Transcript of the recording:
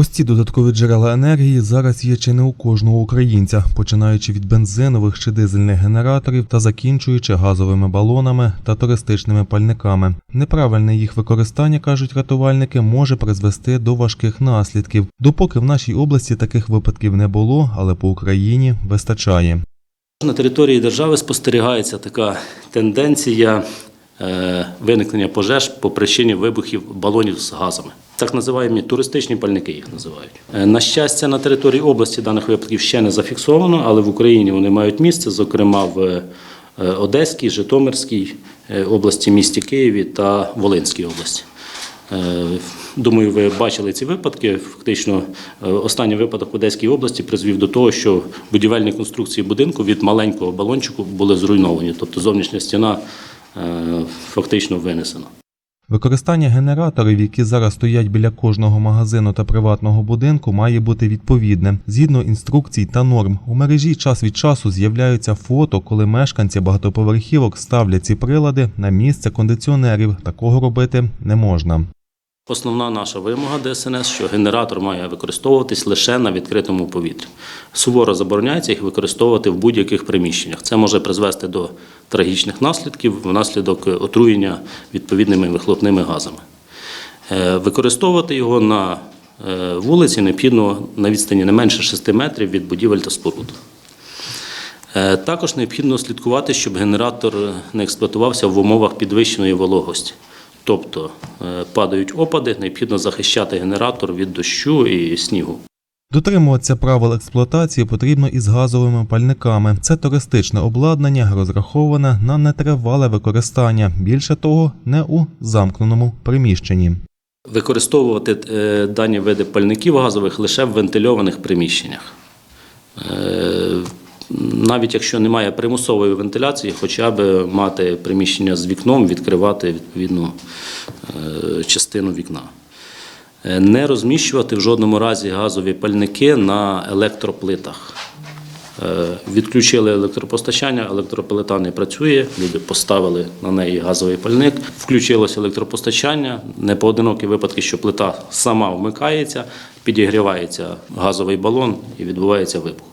Ось ці додаткові джерела енергії зараз є чи не у кожного українця, починаючи від бензинових чи дизельних генераторів та закінчуючи газовими балонами та туристичними пальниками. Неправильне їх використання, кажуть рятувальники, може призвести до важких наслідків. Допоки в нашій області таких випадків не було, але по Україні вистачає. На території держави спостерігається така тенденція виникнення пожеж по причині вибухів балонів з газами. Так називаємо туристичні пальники їх називають. Е, На щастя, на території області даних випадків ще не зафіксовано, але в Україні вони мають місце, зокрема в е, Одеській, Житомирській е, області, місті Києві та Волинській області. Е, Думаю, ви бачили ці випадки. Фактично, е, останній випадок в Одеській області призвів до того, що будівельні конструкції будинку від маленького балончику були зруйновані, тобто зовнішня стіна е, фактично винесено. Використання генераторів, які зараз стоять біля кожного магазину та приватного будинку, має бути відповідне. Згідно інструкцій та норм, у мережі час від часу з'являються фото, коли мешканці багатоповерхівок ставлять ці прилади на місце кондиціонерів. Такого робити не можна. Основна наша вимога ДСНС, що генератор має використовуватись лише на відкритому повітрі. Суворо забороняється їх використовувати в будь-яких приміщеннях. Це може призвести до трагічних наслідків внаслідок отруєння відповідними вихлопними газами. Е, Використовувати його на е, вулиці необхідно на відстані не менше 6 метрів від будівель та споруд. Е, Також необхідно слідкувати, щоб генератор не експлуатувався в умовах підвищеної вологості. Тобто е, падають опади, необхідно захищати генератор від дощу і снігу. Дотримуватися правил експлуатації потрібно із газовими пальниками. Це туристичне обладнання, розраховане на нетривале використання. Більше того, не у замкненому приміщенні. Використовувати е, дані види пальників газових лише в вентильованих приміщеннях. Навіть якщо немає примусової вентиляції, хоча б мати приміщення з вікном, відкривати відповідну е, частину вікна. Е, Не розміщувати в жодному разі газові пальники на електроплитах. Е, Відключили електропостачання, електроплита не працює, люди поставили на неї газовий пальник, включилось електропостачання, непоодинокі випадки, що плита сама вмикається, підігрівається газовий балон і відбувається вибух.